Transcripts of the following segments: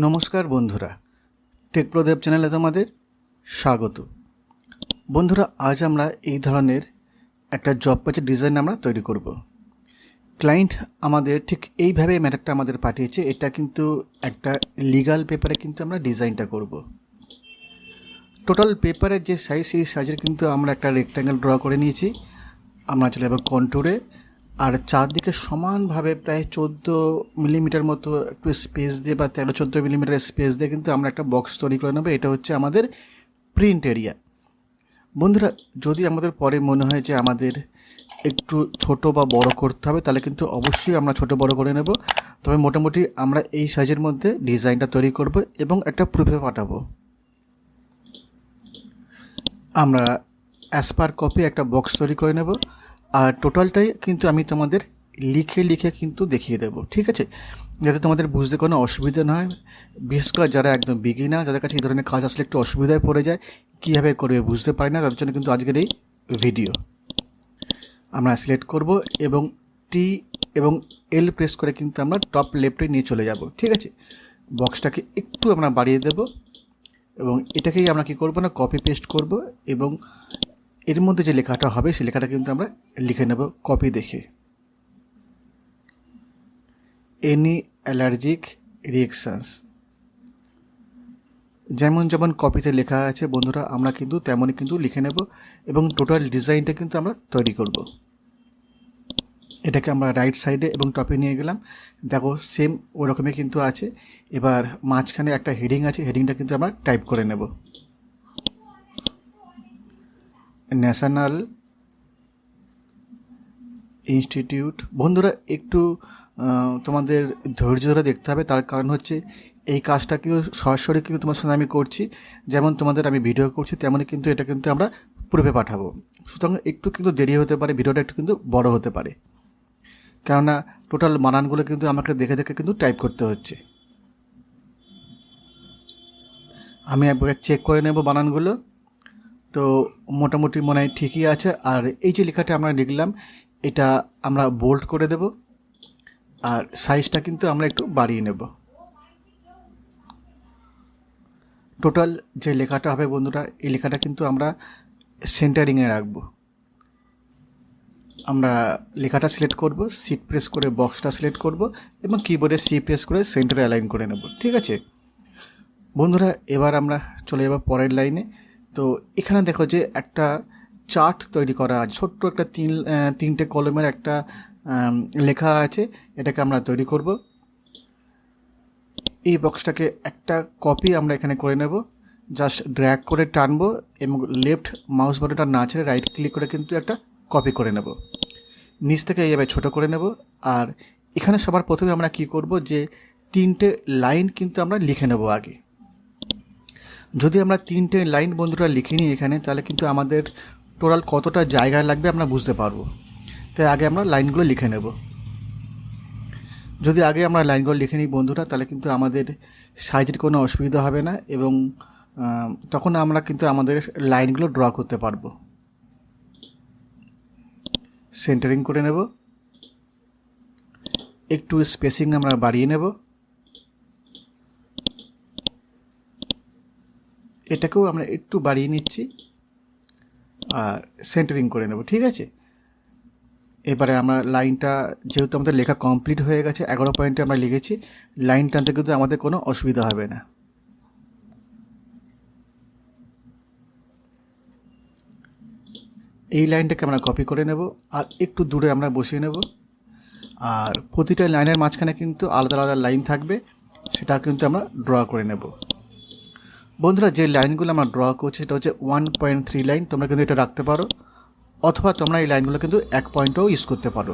নমস্কার বন্ধুরা। টেকপ্রদেব চ্যানেলে তোমাদের স্বাগত। বন্ধুরা, আজ আমরা এই ধরনের একটা জব পেজের ডিজাইন আমরা তৈরি করব। ক্লায়েন্ট আমাদের ঠিক এইভাবে ম্যাটারটা আমাদের পাঠিয়েছে, এটা কিন্তু একটা লিগাল পেপারে কিন্তু আমরা ডিজাইনটা করব। টোটাল পেপারের যে সাইজ সেই সাইজের কিন্তু আমরা একটা রেক্ট্যাঙ্গেল ড্র করে নিয়েছি। আমরা চলে যাব কন্টুরে আর চারদিকে সমানভাবে প্রায় চোদ্দ মিলিমিটার মতো একটু স্পেস দিয়ে বা তেরো চোদ্দ মিলিমিটার স্পেস দিয়ে কিন্তু আমরা একটা বক্স তৈরি করে নেব। এটা হচ্ছে আমাদের প্রিন্ট এরিয়া বন্ধুরা, যদি আমাদের পরে মনে হয় যে আমাদের একটু ছোট বা বড় করতে হবে, তাহলে কিন্তু অবশ্যই আমরা ছোট বড় করে নেব। তবে মোটামুটি আমরা এই সাইজের মধ্যে ডিজাইনটা তৈরি করব এবং একটা প্রুফে পাঠাবো। আমরা অ্যাজ পার কপি একটা বক্স তৈরি করে নেব। আর টোটালটাই কিন্তু আমি তোমাদের লিখে লিখে কিন্তু দেখিয়ে দেবো, ঠিক আছে? যাতে তোমাদের বুঝতে কোনো অসুবিধা না হয়। বিশেষ করে যারা একদম বিগিনার যাদের কাছে এই ধরনের কাজ আসলে একটু অসুবিধায় পড়ে যায়, কীভাবে করবে বুঝতে পারি না, তাদের জন্য কিন্তু আজকের এই ভিডিও আমরা সিলেক্ট করব এবং টি এবং এল প্রেস করে কিন্তু আমরা টপ লেফটে নিয়ে চলে যাব, ঠিক আছে? বক্সটাকে একটু আমরা বাড়িয়ে দেব এবং এটাকেই আমরা কী করব না কপি পেস্ট করব এবং এর মধ্যে যে লেখাটা হবে সেই লেখাটা কিন্তু আমরা লিখে নেব কপি দেখে। এনি অ্যালার্জিক রিয়েকশানস যেমন যেমন কপিতে লেখা আছে বন্ধুরা, আমরা কিন্তু তেমনই কিন্তু লিখে নেব এবং টোটাল ডিজাইনটা কিন্তু আমরা তৈরি করব। এটাকে আমরা রাইট সাইডে এবং টপে নিয়ে গেলাম। দেখো সেম ওরকমই কিন্তু আছে। এবার মাঝখানে একটা হেডিং আছে হেডিংটা কিন্তু আমরা টাইপ করে নেব। National institute. বন্ধুরা, একটু তোমাদের ধৈর্য ধরে দেখতে হবে। তার কারণ হচ্ছে, এই কাজটা কিন্তু সরাসরি কিন্তু তোমার সঙ্গে আমি করছি। যেমন তোমাদের আমি ভিডিও করছি, তেমনই কিন্তু এটা কিন্তু আমরা পূর্বে পাঠাবো। সুতরাং একটু কিন্তু দেরি হতে পারে, ভিডিওটা একটু কিন্তু বড় হতে পারে। কেননা টোটাল মানানগুলো কিন্তু আমাকে দেখে দেখে কিন্তু টাইপ করতে হচ্ছে। আমি একবার চেক করে নেব বানানগুলো তো মোটামুটি মনে হয় ঠিকই আছে। আর এই যে লেখাটা আমরা লিখলাম এটা আমরা বোল্ড করে দেব। আর সাইজটা কিন্তু আমরা একটু বাড়িয়ে নেব। টোটাল যে লেখাটা হবে বন্ধুরা, এই লেখাটা কিন্তু আমরা সেন্টারিংয়ে রাখব। আমরা লেখাটা সিলেক্ট করব সিট প্রেস করে বক্সটা সিলেক্ট করব এবং কিবোর্ডে সি প্রেস করে সেন্টারে অ্যালাইন করে নেব, ঠিক আছে? বন্ধুরা, এবার আমরা চলে যাব পরের লাইনে তো এখানে দেখো যে একটা চার্ট তৈরি করা আছে। ছোট্ট একটা তিন তিনটে কলমের একটা লেখা আছে। এটাকে আমরা তৈরি করব। এই বক্সটাকে একটা কপি আমরা এখানে করে নেব। জাস্ট ড্র্যাগ করে টানবো এবং লেফট মাউস বাটনটা না ছেড়ে রাইট ক্লিক করে কিন্তু একটা কপি করে নেব। নিচ থেকে এইভাবে ছোটো করে নেব। আর এখানে সবার প্রথমে আমরা কি করব যে তিনটে লাইন কিন্তু আমরা লিখে নেব আগে। যদি আমরা তিনটে লাইন বন্ধুরা লিখে নিই এখানে, তাহলে কিন্তু আমাদের টোটাল কতটা জায়গা লাগবে আমরা বুঝতে পারব। তাই আগে আমরা লাইনগুলো লিখে নেব। যদি আগে আমরা লাইনগুলো লিখে নিই বন্ধুরা, তাহলে কিন্তু আমাদের সাইজের কোনো অসুবিধা হবে না এবং তখন আমরা কিন্তু আমাদের লাইনগুলো ড্র করতে পারব। সেন্টারিং করে নেব। একটু স্পেসিং আমরা বাড়িয়ে নেব। এটাকেও আমরা একটু বাড়িয়ে নিচ্ছি আর সেন্টারিং করে নেব, ঠিক আছে? এবারে আমরা লাইনটা, যেহেতু আমাদের লেখা কমপ্লিট হয়ে গেছে, এগারো পয়েন্টে আমরা লিখেছি লাইন টানতে কিন্তু আমাদের কোনো অসুবিধা হবে না। এই লাইনটাকে আমরা কপি করে নেব, আর একটু দূরে আমরা বসিয়ে নেব। আর প্রতিটা লাইনের মাঝখানে কিন্তু আলাদা আলাদা লাইন থাকবে, সেটা কিন্তু আমরা ড্র করে নেব। বন্ধুরা, যে লাইনগুলো আমরা ড্র করছি সেটা হচ্ছে ওয়ান পয়েন্ট থ্রি লাইন তোমরা কিন্তু এটা রাখতে পারো, অথবা তোমরা এই লাইনগুলো কিন্তু এক পয়েন্টও ইউজ করতে পারো।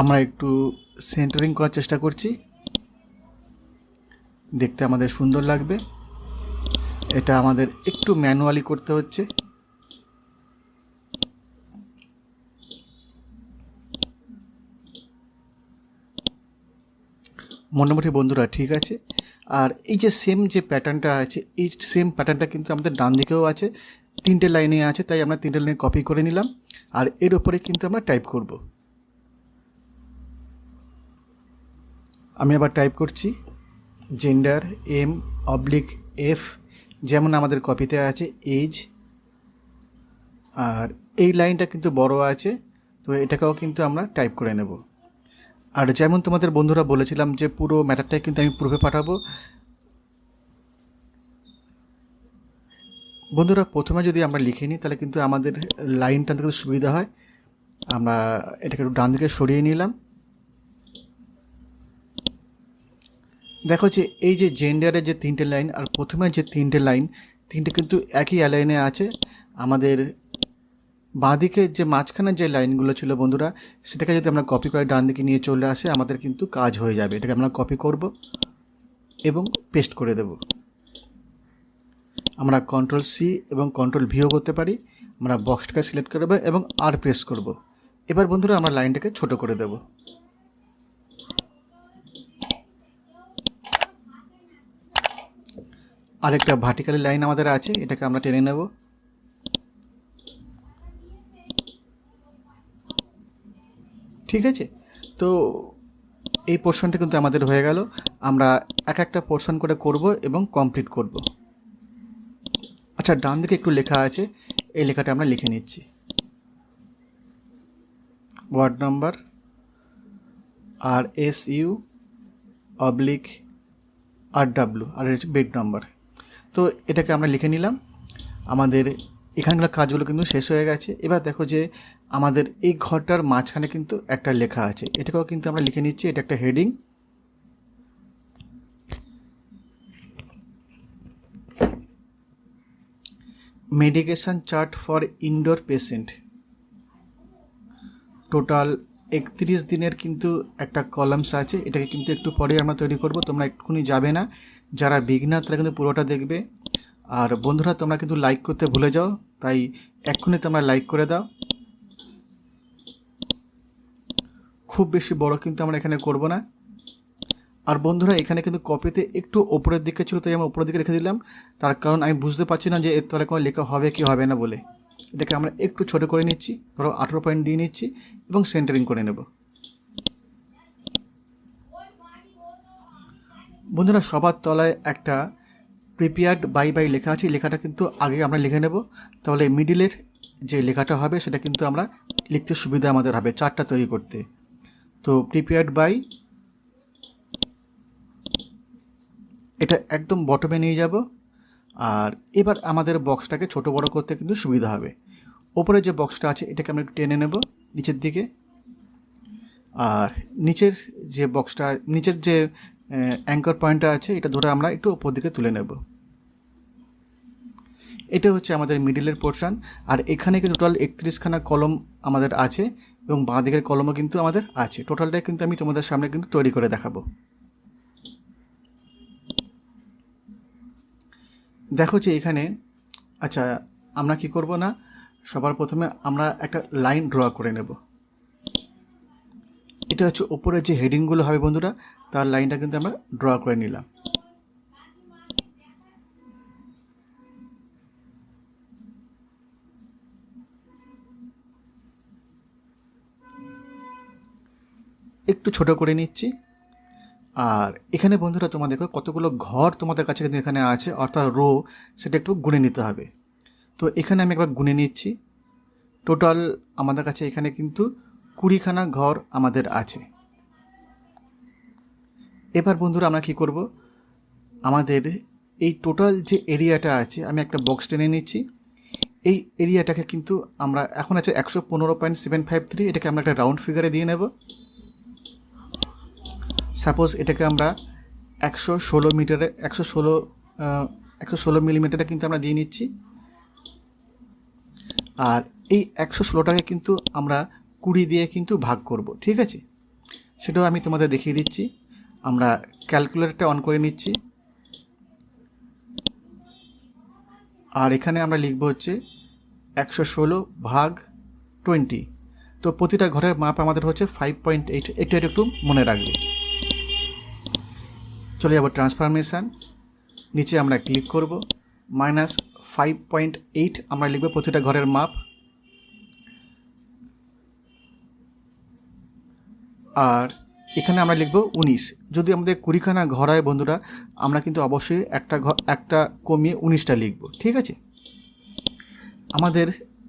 আমরা একটু সেন্টারিং করার চেষ্টা করছি। দেখতে আমাদের সুন্দর লাগবে। এটা আমাদের একটু ম্যানুয়ালি করতে হচ্ছে। মোটামুটি বন্ধুরা, ঠিক আছে? আর এই যে সেম যে প্যাটার্নটা আছে, এই সেম প্যাটার্নটা কিন্তু আমাদের ডান দিকেও আছে, তিনটে লাইনে আছে, তাই আমরা তিনটে লাইনে কপি করে নিলাম। আর এর উপরে কিন্তু আমরা টাইপ করব। আমি আবার টাইপ করছি জেন্ডার এম অবলিক এফ যেমন আমাদের কপিতে আছে এজ আর এই লাইনটা কিন্তু বড় আছে, তো এটাকেও কিন্তু আমরা টাইপ করে নেব। আর যেমন তোমাদের বন্ধুরা বলেছিলাম যে পুরো ম্যাটারটাই কিন্তু আমি প্রুফে পাঠাবো। বন্ধুরা, প্রথমে যদি আমরা লিখে নিই, তাহলে কিন্তু আমাদের লাইনটা আনতে কিন্তু সুবিধা হয়। আমরা এটাকে একটু ডান দিকে সরিয়ে নিলাম। দেখো যে এই যে জেন্ডারের যে তিনটে লাইন আর প্রথমে যে তিনটে লাইন তিনটে কিন্তু একই অ্যালাইনে আছে। আমাদের বাঁদিকে যে মাঝখানে যে লাইনগুলো ছিল বন্ধুরা, সেটাকে যদি আমরা কপি করে ডান দিকে নিয়ে চলে আসে, আমাদের কিন্তু কাজ হয়ে যাবে। এটাকে আমরা কপি করব এবং পেস্ট করে দেব। আমরা কন্ট্রোল সি এবং কন্ট্রোল ভিও করতে পারি। আমরা বক্সটাকে সিলেক্ট করব এবং আর প্রেস করব। এবার বন্ধুরা, আমরা লাইনটাকে ছোট করে দেব। আরেকটা ভার্টিক্যালি লাইন আমাদের আছে, এটাকে আমরা টেনে নেব। ঠিক আছে? তো এই পোর্শনটা কিন্তু আমাদের হয়ে গেল। আমরা এক একটা পোর্শন করে করব এবং কমপ্লিট করব। আচ্ছা ডান দিকে একটু লেখা আছে। এই লেখাটা আমরা লিখে নিচ্ছি। ওয়ার্ড নাম্বার, আর S U oblique R W আর বেড নাম্বার। তো এটাকে আমরা লিখে নিলাম। আমাদের এখানকার কাজগুলো কিন্তু শেষ হয়ে গেছে। এবার দেখো যে আমাদের এই ঘরটার মাঝখানে কিন্তু একটা লেখা আছে। এটাকেও কিন্তু আমরা লিখে নিচ্ছি, এটা একটা heading. Medication chart for indoor patient. Total একত্রিশ দিনের কিন্তু একটা কলামস আছে। এটাকে কিন্তু একটু পরে আমরা তৈরি করব, তোমরা এক্ষুনি যাবে না। যারা বিঘ্নার তারা কিন্তু পুরোটা দেখবে। আর বন্ধুরা, তোমরা কিন্তু লাইক করতে ভুলে যাও, তাই এক্ষুনি তোমরা লাইক করে দাও। খুব বেশি বড় কিন্তু আমরা এখানে করব না। আর বন্ধুরা, এখানে কিন্তু কপিতে একটু ওপরের দিকে ছিল, তাই আমি ওপরের দিকে রেখে দিলাম। তার কারণ আমি বুঝতে পারছি না যে এর তলে কোনো লেখা হবে কি হবে না বলে। এটাকে আমরা একটু ছোট করে নিচ্ছি, ধরো আঠেরো পয়েন্ট দিয়ে নিচ্ছি এবং সেন্টারিং করে নেব। বন্ধুরা, সবার তলায় একটা প্রিপেয়ার্ড বাই বাই লেখা আছে লেখাটা কিন্তু আগে আমরা লিখে নেব। তাহলে মিডিলের যে লেখাটা হবে, সেটা কিন্তু আমরা লিখতে সুবিধা আমাদের হবে চারটা তৈরি করতে। তো প্রিপেয়ার্ড বাই এটা একদম বটমে নিয়ে যাব। আর এবার আমাদের বক্সটাকে ছোট বড় করতে কিন্তু সুবিধা হবে। ওপরে যে বক্সটা আছে, এটাকে আমরা একটু টেনে নেব নিচের দিকে। আর নিচের যে বক্সটা নিচের যে অ্যাঙ্কর পয়েন্টটা আছে, এটা ধরে আমরা একটু ওপর দিকে তুলে নেব। এটা হচ্ছে আমাদের মিডিলের পোর্শন আর এখানে কিন্তু টোটাল একত্রিশখানা কলম আমাদের আছে, এবং বাঁ দিকের কলমও কিন্তু আমাদের আছে। টোটালটা কিন্তু আমি তোমাদের সামনে কিন্তু তৈরি করে দেখাবো। দেখো যে এখানে আচ্ছা আমরা কি করব না? সবার প্রথমে আমরা একটা লাইন ড্র করে নেব। এটা হচ্ছে ওপরে যে হেডিংগুলো হবে বন্ধুরা, তার লাইনটা কিন্তু আমরা ড্র করে নিলাম। একটু ছোট করে নিচ্ছি। আর এখানে বন্ধুরা তোমার দেখো কতগুলো ঘর তোমাদের কাছে কিন্তু এখানে আছে, অর্থাৎ রো সেটা একটু গুনে নিতে হবে। তো এখানে আমি একবার গুনে নিচ্ছি। টোটাল আমাদের কাছে এখানে কিন্তু কুড়িখানা ঘর আমাদের আছে। এবার বন্ধুরা আমরা কী করব? আমাদের এই টোটাল যে এরিয়াটা আছে, আমি একটা বক্স টেনে নিচ্ছি। এই এরিয়াটাকে কিন্তু আমরা এখন আছে একশো পনেরো পয়েন্ট সেভেন ফাইভ থ্রি, এটাকে আমরা একটা রাউন্ড ফিগারে দিয়ে নেব। সাপোজ এটাকে আমরা একশো ষোলো মিটারে একশো ষোলো একশো ষোলো মিলিমিটারে কিন্তু আমরা দিয়ে নিচ্ছি। আর এই একশো ষোলোটাকে কিন্তু আমরা কুড়ি দিয়ে কিন্তু ভাগ করব, ঠিক আছে? সেটাও আমি তোমাদের দেখিয়ে দিচ্ছি। আমরা ক্যালকুলেটরটা অন করে নিচ্ছি। আর এখানে আমরা লিখব হচ্ছে একশো ষোলো ভাগ টোয়েন্টি। তো প্রতিটা ঘরের মাপ আমাদের হচ্ছে ফাইভ পয়েন্ট এইট একটু একটু মনে রাখবে। চলে যাব ট্রান্সফরমেশান নিচে আমরা ক্লিক করব। মাইনাস ফাইভ পয়েন্ট এইট আমরা লিখব প্রতিটা ঘরের মাপ। আর এখানে আমরা লিখব উনিশ। যদি আমাদের কুড়িখানা ঘর হয় বন্ধুরা, আমরা কিন্তু অবশ্যই একটা ঘর একটা কমিয়ে উনিশটা লিখব, ঠিক আছে? আমাদের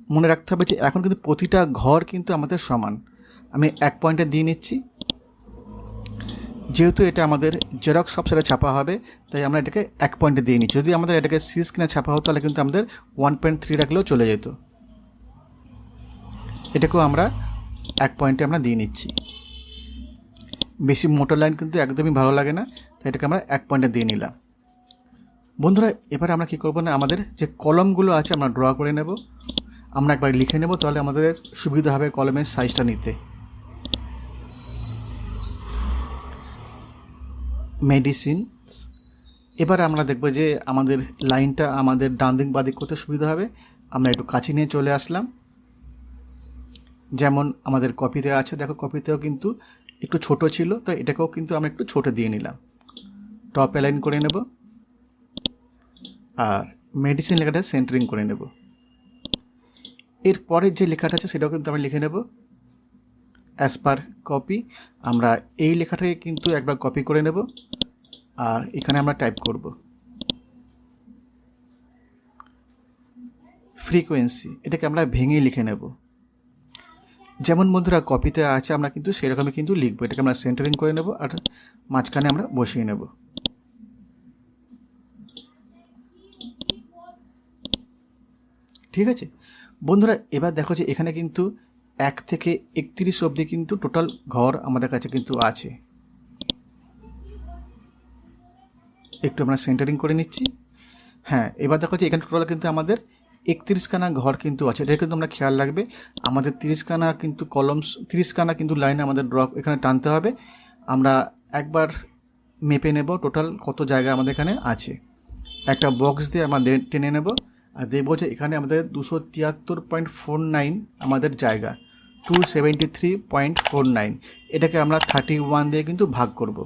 মনে রাখতে হবে যে এখন কিন্তু প্রতিটা ঘর কিন্তু আমাদের সমান। আমি এক পয়েন্টে দিয়ে নিচ্ছি। যেহেতু এটা আমাদের জেরক্স সবসেটে ছাপা হবে, তাই আমরা এটাকে এক পয়েন্টে দিয়ে নিচ্ছি। যদি আমাদের এটাকে সি স্ক্রিনে ছাপা হতো, তাহলে কিন্তু আমাদের ওয়ান পয়েন্ট থ্রি রাখলেও চলে যেত। এটাকেও আমরা এক পয়েন্টে আমরা দিয়ে নিচ্ছি। বেশি মোটর লাইন কিন্তু একদমই ভালো লাগে না, তাই এটাকে আমরা এক পয়েন্টে দিয়ে নিলাম। বন্ধুরা, এবার আমরা কী করব না, আমাদের যে কলমগুলো আছে আমরা ড্র করে নেব। আমরা একবার লিখে নেব, তাহলে আমাদের সুবিধা হবে কলমের সাইজটা নিতে। মেডিসিন এবার আমরা দেখব যে আমাদের লাইনটা আমাদের ডান দিক বাদিক করতে সুবিধা হবে। আমরা একটু কাছে নিয়ে চলে আসলাম। যেমন আমাদের কপিতে আছে, দেখো কপিতেও কিন্তু একটু ছোট ছিল, তো এটাকেও কিন্তু আমরা একটু ছোট দিয়ে নিলাম। টপ অ্যালাইন করে নেব। আর মেডিসিন লেখাটা সেন্টারিং করে নেব। এর পরের যে লেখাটা আছে, সেটাও কিন্তু আমরা লিখে নেব। অ্যাজ পার কপি আমরা এই লেখাটাকে কিন্তু একবার কপি করে নেব। আর এখানে আমরা টাইপ করব। ফ্রিকোয়েন্সি এটাকে আমরা ভেঙে লিখে নেব। যেমন বন্ধুরা কপিতে আছে, আমরা কিন্তু সেরকমই কিন্তু লিখব। এটাকে আমরা সেন্টারিং করে নেব আর মাঝখানে আমরা বসিয়ে নেব। ঠিক আছে? বন্ধুরা, এবার দেখো যে এখানে কিন্তু এক থেকে একত্রিশ অবধি কিন্তু টোটাল ঘর আমাদের কাছে কিন্তু আছে। একটু আমরা সেন্টারিং করে নিচ্ছি। হ্যাঁ এবার দেখো যে এখানে টোটাল কিন্তু আমাদের একত্রিশখানা ঘর কিন্তু আছে। এটা কিন্তু আমরা খেয়াল রাখবে। আমাদের তিরিশখানা কিন্তু কলমস, তিরিশখানা কিন্তু লাইন আমাদের ড্রপ এখানে টানতে হবে। আমরা একবার মেপে নেব টোটাল কত জায়গা আমাদের এখানে আছে। একটা বক্স দিয়ে আমরা টেনে নেব আর দেখব যে এখানে আমাদের দুশো তিয়াত্তর পয়েন্ট ফোর নাইন আমাদের জায়গা। Two seventy three point four nine. এটাকে আমরা থার্টি ওয়ান দিয়ে কিন্তু ভাগ করব।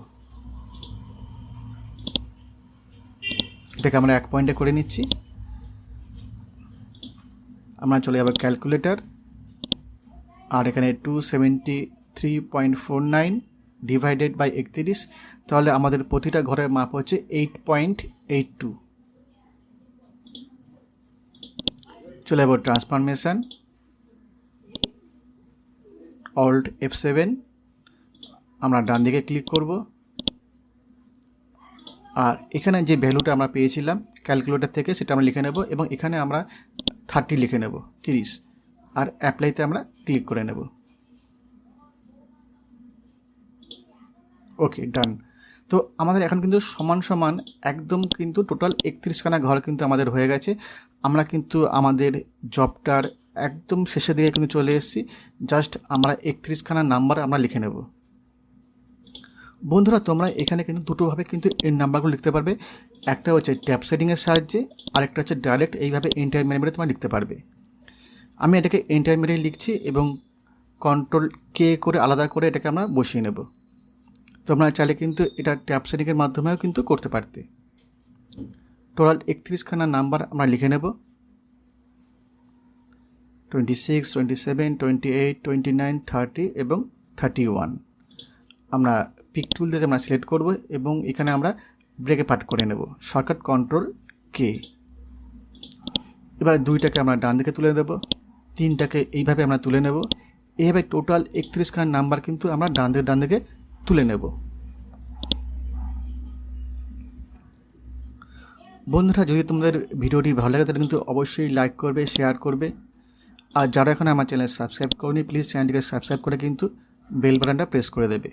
এটাকে আমরা এক পয়েন্টে করে নিচ্ছি। আমরা চলে যাব ক্যালকুলেটার আর এখানে two seventy three point four nine divided by একত্রিশ, তাহলে আমাদের প্রতিটা ঘরের মাপ হচ্ছে এইট পয়েন্ট এইট টু চলে যাব ট্রান্সফরমেশান অল্ট এফ সেভেন আমরা ডান দিকে ক্লিক করব। আর এখানে যে ভ্যালুটা আমরা পেয়েছিলাম ক্যালকুলেটর থেকে সেটা আমরা লিখে নেব, এবং এখানে আমরা থার্টি লিখে নেব, তিরিশ। আর অ্যাপ্লাইতে আমরা ক্লিক করে নেব। ওকে ডান তো আমাদের এখন কিন্তু সমান সমান, একদম কিন্তু টোটাল একত্রিশখানা ঘর কিন্তু আমাদের হয়ে গেছে। আমরা কিন্তু আমাদের জবটার একদম শেষের দিকে কিন্তু চলে এসেছি। জাস্ট আমরা একত্রিশখানা নাম্বার আমরা লিখে নেব। বন্ধুরা, তোমরা এখানে কিন্তু দুটোভাবে কিন্তু এই নাম্বারগুলো লিখতে পারবে। একটা হচ্ছে ট্যাপ সেটিংয়ের সাহায্যে, আরেকটা হচ্ছে ডাইরেক্ট এইভাবে এন্টার মেরে মেরে তোমরা লিখতে পারবে। আমি এটাকে এন্টার মেরে লিখছি এবং কন্ট্রোল কে করে আলাদা করে এটাকে আমরা বসিয়ে নেব। তোমরা চাইলে কিন্তু এটা ট্যাপ সেটিংয়ের মাধ্যমেও কিন্তু করতে পারতে। টোটাল একত্রিশখানা নাম্বার আমরা লিখে নেব। Twenty six, twenty seven, twenty eight, twenty nine, thirty এবং থার্টি ওয়ান। আমরা পিক টুল দিয়ে আমরা সিলেক্ট করব এবং এখানে আমরা ব্রেকে পাঠ করে নেব। শর্টকাট কন্ট্রোল কে এবার দুইটাকে আমরা ডান দিকে তুলে দেব। তিনটাকে এইভাবে আমরা তুলে নেব। এইভাবে টোটাল একত্রিশখানা নাম্বার কিন্তু আমরা ডান দিকে ডান দিকে তুলে নেব। বন্ধুরা, যদি তোমাদের ভিডিওটি ভালো লাগে, তাহলে কিন্তু অবশ্যই লাইক করবে শেয়ার করবে। আর যারা এখন আমার চ্যানেল সাবস্ক্রাইব করেনি প্লিজ চ্যানেলটিকে সাবস্ক্রাইব করে কিন্তু বেল বাটনটা প্রেস করে দেবে।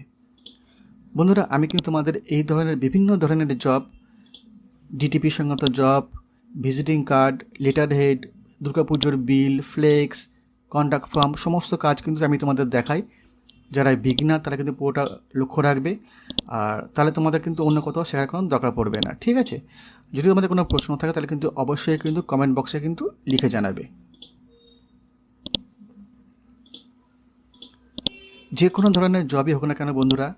বন্ধুরা, আমি কিন্তু তোমাদের এই ধরনের বিভিন্ন ধরনের জব ডিটিপি সংক্রান্ত job visiting card letter head দুর্গাপুজোর বিল ফ্লেক্স কন্ট্যাক্ট ফর্ম সমস্ত কাজ কিন্তু আমি তোমাদের দেখাই। যারা বিগিনার তারা কিন্তু পুরোটা লক্ষ্য রাখবে। আর তাহলে তোমাদের কিন্তু অন্য কোথাও শেখার কোনো দরকার পড়বে না, ঠিক আছে? যদি তোমাদের কোনো প্রশ্ন থাকে, তাহলে কিন্তু অবশ্যই কিন্তু কমেন্ট বক্সে কিন্তু লিখে জানাবে। যে কোনো ধরনের জবই হোক না কেন বন্ধুরা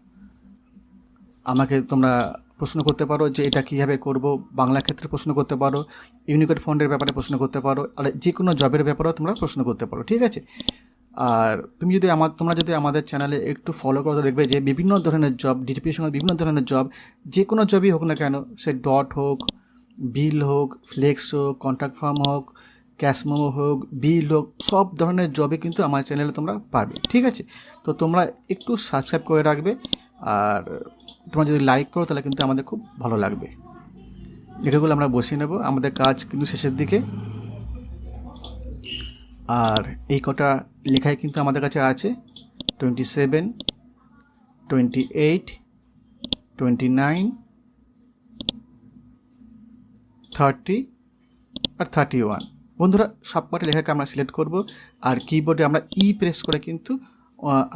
আমাকে তোমরা প্রশ্ন করতে পারো যে এটা কীভাবে করব, বাংলা ক্ষেত্রে প্রশ্ন করতে পারো, ইউনিকোড ফন্ডের ব্যাপারে প্রশ্ন করতে পারো, আর যে কোনো জবের ব্যাপারেও তোমরা প্রশ্ন করতে পারো, ঠিক আছে? আর তুমি যদি আমার, তোমরা যদি আমাদের চ্যানেলে একটু ফলো করো, তো দেখবে যে বিভিন্ন ধরনের জব ডিটিপির সঙ্গে বিভিন্ন ধরনের জব যে কোনো জবই হোক না কেন, সে ডট হোক বিল হোক ফ্লেক্স হোক কন্ট্রাক্ট ফার্ম হোক ক্যাশ মোমো হোক বিল হোক, সব ধরনের জবে কিন্তু আমার চ্যানেলে তোমরা পাবে, ঠিক আছে? তো তোমরা একটু সাবস্ক্রাইব করে রাখবে, আর তোমরা যদি লাইক করো, তাহলে কিন্তু আমাদের খুব ভালো লাগবে। লেখাগুলো আমরা বসিয়ে নেব। আমাদের কাজ কিন্তু শেষের দিকে। আর এই কটা লেখাই কিন্তু আমাদের কাছে আছে। Twenty seven twenty eight twenty nine thirty আর থার্টি ওয়ান বন্ধুরা সব কটা লেখাকে আমরা সিলেক্ট করব। আর কিবোর্ডে আমরা ই প্রেস করে কিন্তু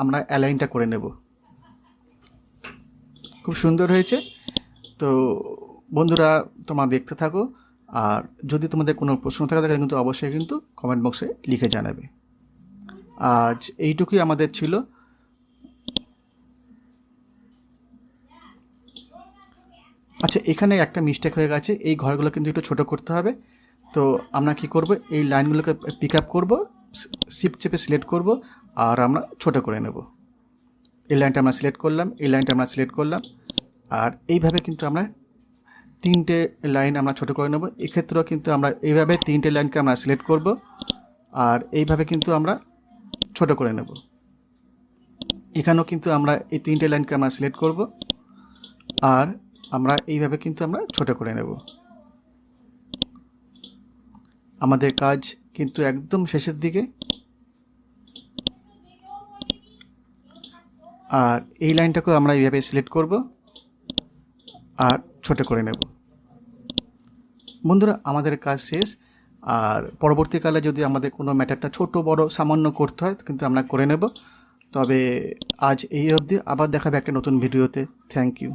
আমরা অ্যালাইনটা করে নেব। খুব সুন্দর হয়েছে। তো বন্ধুরা, তোমরা দেখতে থাকো। আর যদি তোমাদের কোনো প্রশ্ন থাকে, তাহলে কিন্তু অবশ্যই কিন্তু কমেন্ট বক্সে লিখে জানাবে। আজ এইটুকুই আমাদের ছিল। আচ্ছা এখানে একটা মিস্টেক হয়ে গেছে। এই ঘরগুলো কিন্তু একটু ছোট করতে হবে। তো আমরা কি করব? এই লাইনগুলোকে পিক আপ করব সিপ চেপে সিলেক্ট করব, আর আমরা ছোট করে নেব। এই লাইনটা আমরা সিলেক্ট করলাম, এই লাইনটা আমরা সিলেক্ট করলাম, আর এইভাবে কিন্তু আমরা তিনটে লাইন আমরা ছোট করে নেব। এক্ষেত্রেও কিন্তু আমরা এইভাবে তিনটে লাইনকে আমরা সিলেক্ট করব, আর এইভাবে কিন্তু আমরা ছোট করে নেব। এখানেও কিন্তু আমরা এই তিনটে লাইনকে আমরা সিলেক্ট করব, আর আমরা এইভাবে কিন্তু আমরা ছোট করে নেব। আমাদের কাজ কিন্তু একদম শেষের দিকে। আর এই লাইনটাকেও আমরা এইভাবে সিলেক্ট করব আর ছোট করে নেব। বন্ধুরা, আমাদের কাজ শেষ। আর পরবর্তীকালে যদি আমাদের কোনো ম্যাটারটা ছোট, বড়, সামান্য করতে হয়, কিন্তু আমরা করে নেব। তবে আজ এই অবধি। আবার দেখাবে একটা নতুন ভিডিওতে। Thank you.